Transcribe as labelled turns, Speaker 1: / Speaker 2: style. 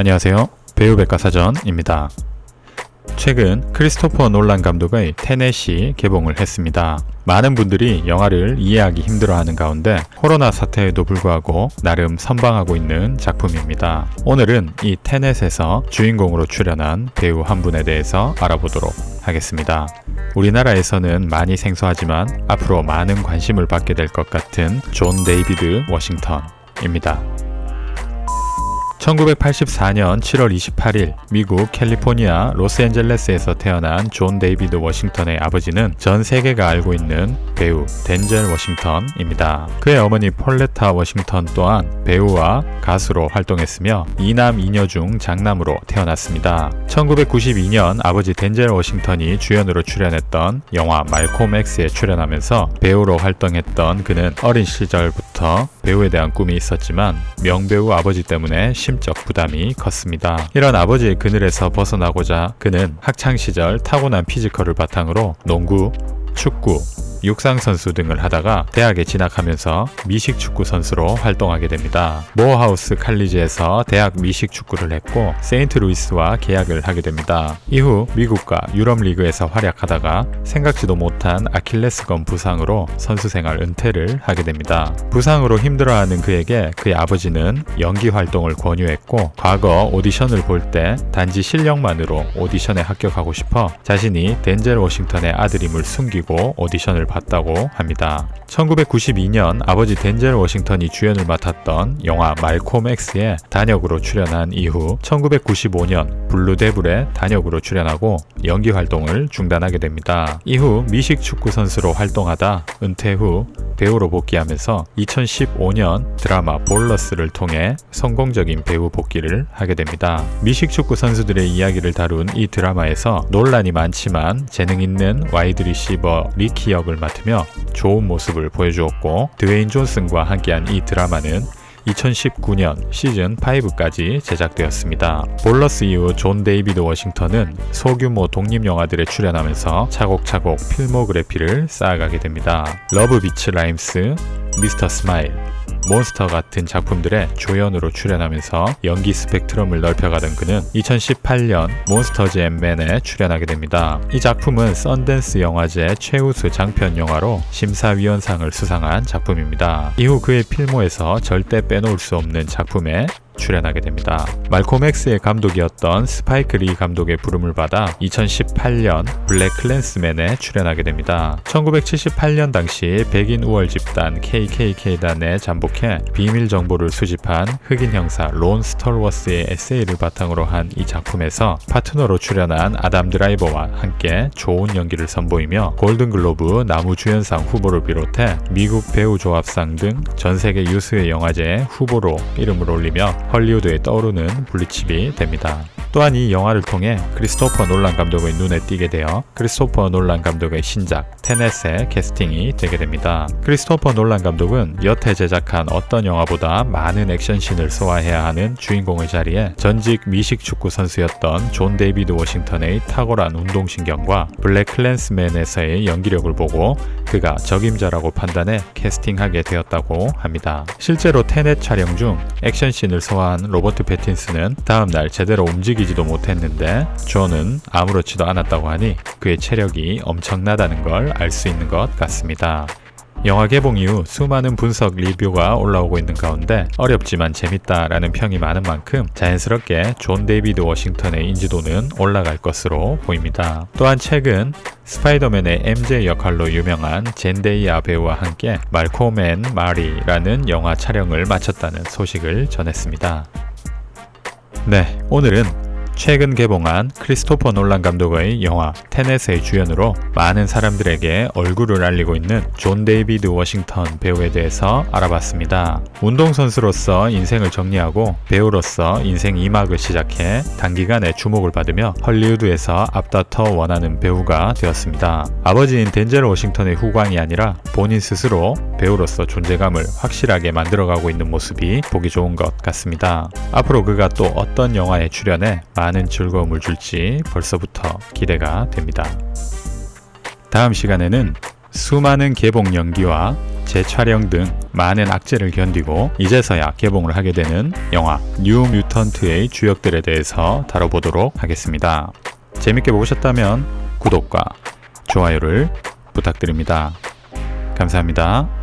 Speaker 1: 안녕하세요. 배우 백과사전입니다. 최근 크리스토퍼 놀란 감독의 테넷이 개봉을 했습니다. 많은 분들이 영화를 이해하기 힘들어하는 가운데 코로나 사태에도 불구하고 나름 선방하고 있는 작품입니다. 오늘은 이 테넷에서 주인공으로 출연한 배우 한 분에 대해서 알아보도록 하겠습니다. 우리나라에서는 많이 생소하지만 앞으로 많은 관심을 받게 될 것 같은 존 데이비드 워싱턴입니다. 1984년 7월 28일 미국 캘리포니아 로스앤젤레스에서 태어난 존 데이비드 워싱턴의 아버지는 전 세계가 알고 있는 배우 덴젤 워싱턴입니다. 그의 어머니 폴레타 워싱턴 또한 배우와 가수로 활동했으며 이남 이녀 중 장남으로 태어났습니다. 1992년 아버지 덴젤 워싱턴이 주연으로 출연했던 영화 말콤 X에 출연하면서 배우로 활동했던 그는 어린 시절부터 배우에 대한 꿈이 있었지만 명배우 아버지 때문에 심적 부담이 컸습니다. 이런 아버지의 그늘에서 벗어나고자 그는 학창 시절 타고난 피지컬을 바탕으로 농구, 축구, 육상 선수 등을 하다가 대학에 진학하면서 미식 축구 선수로 활동하게 됩니다. 모어하우스 칼리지에서 대학 미식 축구를 했고 세인트루이스와 계약을 하게 됩니다. 이후 미국과 유럽 리그에서 활약하다가 생각지도 못한 아킬레스건 부상으로 선수 생활 은퇴를 하게 됩니다. 부상으로 힘들어하는 그에게 그의 아버지는 연기 활동을 권유했고 과거 오디션을 볼 때 단지 실력만으로 오디션에 합격하고 싶어 자신이 덴젤 워싱턴의 아들임을 숨기고 오디션을 봤다고 합니다. 1992년 아버지 덴젤 워싱턴이 주연을 맡았던 영화 말콤 X에 단역으로 출연한 이후 1995년 블루데블에 단역으로 출연하고 연기 활동을 중단하게 됩니다. 이후 미식 축구 선수로 활동하다 은퇴 후 배우로 복귀하면서 2015년 드라마 볼러스를 통해 성공적인 배우 복귀를 하게 됩니다. 미식 축구 선수들의 이야기를 다룬 이 드라마에서 논란이 많지만 재능 있는 와이드 리시버 리키 역을 맡으며 좋은 모습을 보여주었고 드웨인 존슨과 함께한 이 드라마는 2019년 시즌 5까지 제작되었습니다. 볼러스 이후 존 데이비드 워싱턴은 소규모 독립 영화들에 출연하면서 차곡차곡 필모그래피를 쌓아가게 됩니다. 러브 비치 라임스, 미스터 스마일, 몬스터 같은 작품들의 조연으로 출연하면서 연기 스펙트럼을 넓혀가던 그는 2018년 몬스터즈 앤맨에 출연하게 됩니다. 이 작품은 썬댄스 영화제 최우수 장편 영화로 심사위원상을 수상한 작품입니다. 이후 그의 필모에서 절대 빼놓을 수 없는 작품에 출연하게 됩니다. 말콤 X의 감독이었던 스파이크 리 감독의 부름을 받아 2018년 블랙 클랜스맨에 출연하게 됩니다. 1978년 당시 백인 우월 집단 KKK단에 잠복해 비밀 정보를 수집한 흑인 형사 론 스털워스의 에세이를 바탕으로 한 이 작품에서 파트너로 출연한 아담 드라이버와 함께 좋은 연기를 선보이며 골든글로브 나무주연상 후보를 비롯해 미국 배우 조합상 등 전 세계 유수의 영화제에 후보로 이름을 올리며 헐리우드에 떠오르는 블리칩이 됩니다. 또한 이 영화를 통해 크리스토퍼 놀란 감독의 눈에 띄게 되어 크리스토퍼 놀란 감독의 신작 테넷의 캐스팅이 되게 됩니다. 크리스토퍼 놀란 감독은 여태 제작한 어떤 영화보다 많은 액션씬을 소화해야 하는 주인공의 자리에 전직 미식 축구 선수였던 존 데이비드 워싱턴의 탁월한 운동신경과 블랙 클랜스맨에서의 연기력을 보고 그가 적임자라고 판단해 캐스팅하게 되었다고 합니다. 실제로 테넷 촬영 중 액션씬을 소화한 로버트 패틴스는 다음날 제대로 움직이 지도 못했는데 존은 아무렇지도 않았다고 하니 그의 체력이 엄청나다는 걸 알 수 있는 것 같습니다. 영화 개봉 이후 수많은 분석 리뷰가 올라오고 있는 가운데 어렵지만 재밌다라는 평이 많은 만큼 자연스럽게 존 데이비드 워싱턴의 인지도는 올라갈 것으로 보입니다. 또한 최근 스파이더맨의 MJ 역할로 유명한 젠데이아 배우와 함께 말콤 앤 마리라는 영화 촬영을 마쳤다는 소식을 전했습니다. 네, 오늘은 최근 개봉한 크리스토퍼 놀란 감독의 영화 테넷의 주연으로 많은 사람들에게 얼굴을 알리고 있는 존 데이비드 워싱턴 배우에 대해서 알아봤습니다. 운동선수로서 인생을 정리하고 배우로서 인생 2막을 시작해 단기간에 주목을 받으며 헐리우드에서 앞다퉈 원하는 배우가 되었습니다. 아버지인 덴젤 워싱턴의 후광이 아니라 본인 스스로 배우로서 존재감을 확실하게 만들어가고 있는 모습이 보기 좋은 것 같습니다. 앞으로 그가 또 어떤 영화에 출연해 많은 즐거움을 줄지 벌써부터 기대가 됩니다. 다음 시간에는 수많은 개봉 연기와 재촬영 등 많은 악재를 견디고 이제서야 개봉을 하게 되는 영화 뉴 뮤턴트의 주역들에 대해서 다뤄보도록 하겠습니다. 재밌게 보셨다면 구독과 좋아요를 부탁드립니다. 감사합니다.